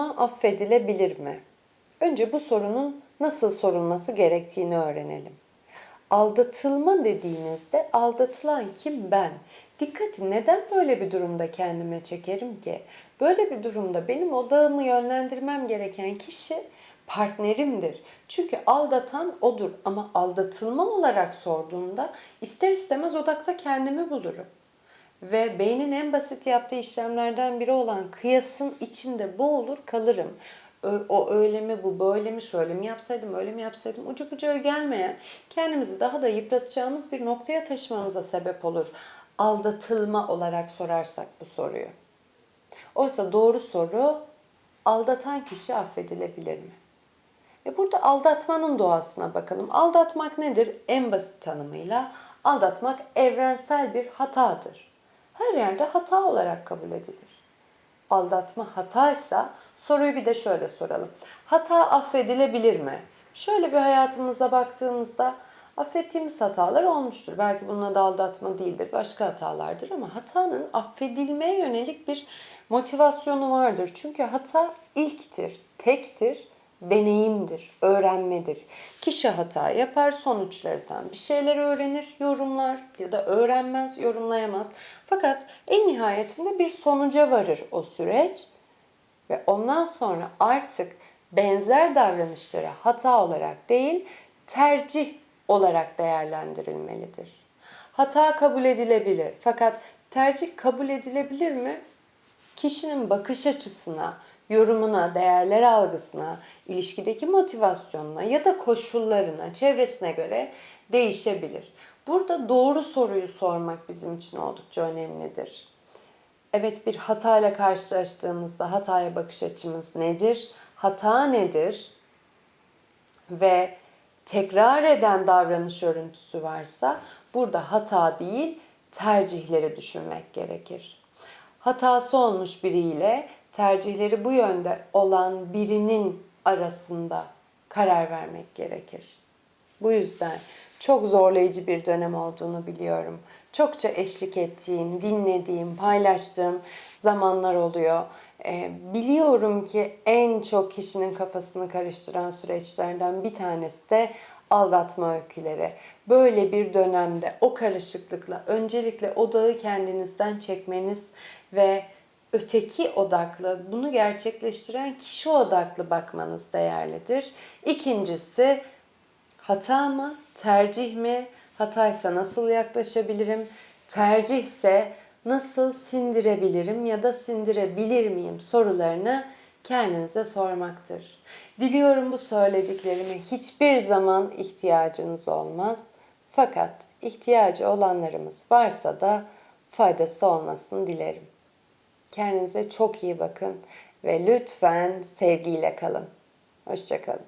Aldatılma affedilebilir mi? Önce bu sorunun nasıl sorulması gerektiğini öğrenelim. Aldatılma dediğinizde aldatılan kim ben? Dikkati neden böyle bir durumda kendime çekerim ki? Böyle bir durumda benim odağımı yönlendirmem gereken kişi partnerimdir. Çünkü aldatan odur ama aldatılma olarak sorduğumda ister istemez odakta kendimi bulurum. Ve beynin en basit yaptığı işlemlerden biri olan kıyasın içinde boğulur kalırım. Ö- O öyle mi bu böyle mi şöyle mi yapsaydım öyle mi yapsaydım ucu bucağı gelmeyen kendimizi daha da yıpratacağımız bir noktaya taşımamıza sebep olur. Aldatılma olarak sorarsak bu soruyu. Oysa doğru soru aldatan kişi affedilebilir mi? E burada aldatmanın doğasına bakalım. Aldatmak nedir? En basit tanımıyla aldatmak evrensel bir hatadır. Her yerde hata olarak kabul edilir. Aldatma hataysa soruyu bir de şöyle soralım. Hata affedilebilir mi? Şöyle bir hayatımıza baktığımızda affettiğimiz hatalar olmuştur. Belki bunun adı aldatma değildir, başka hatalardır ama hatanın affedilmeye yönelik bir motivasyonu vardır. Çünkü hata ilktir, tektir deneyimdir, öğrenmedir. Kişi hata yapar, sonuçlarından bir şeyler öğrenir, yorumlar ya da öğrenmez, yorumlayamaz. Fakat en nihayetinde bir sonuca varır o süreç ve ondan sonra artık benzer davranışları hata olarak değil, tercih olarak değerlendirilmelidir. Hata kabul edilebilir fakat tercih kabul edilebilir mi? kişinin bakış açısına, yorumuna, değerler algısına, ilişkideki motivasyonuna ya da koşullarına, çevresine göre değişebilir. Burada doğru soruyu sormak bizim için oldukça önemlidir. Evet bir hatayla karşılaştığımızda hataya bakış açımız nedir? Hata nedir? Ve tekrar eden davranış örüntüsü varsa burada hata değil tercihleri düşünmek gerekir hatası olmuş biriyle tercihleri bu yönde olan birinin arasında karar vermek gerekir. Bu yüzden çok zorlayıcı bir dönem olduğunu biliyorum. Çokça eşlik ettiğim, dinlediğim, paylaştığım zamanlar oluyor. Ee, biliyorum ki en çok kişinin kafasını karıştıran süreçlerden bir tanesi de aldatma öyküleri. Böyle bir dönemde o karışıklıkla öncelikle odağı kendinizden çekmeniz ve öteki odaklı, bunu gerçekleştiren kişi odaklı bakmanız değerlidir. İkincisi hata mı, tercih mi? Hataysa nasıl yaklaşabilirim? Tercihse nasıl sindirebilirim ya da sindirebilir miyim sorularını kendinize sormaktır. Diliyorum bu söylediklerime hiçbir zaman ihtiyacınız olmaz. Fakat ihtiyacı olanlarımız varsa da faydası olmasını dilerim. Kendinize çok iyi bakın ve lütfen sevgiyle kalın. Hoşçakalın.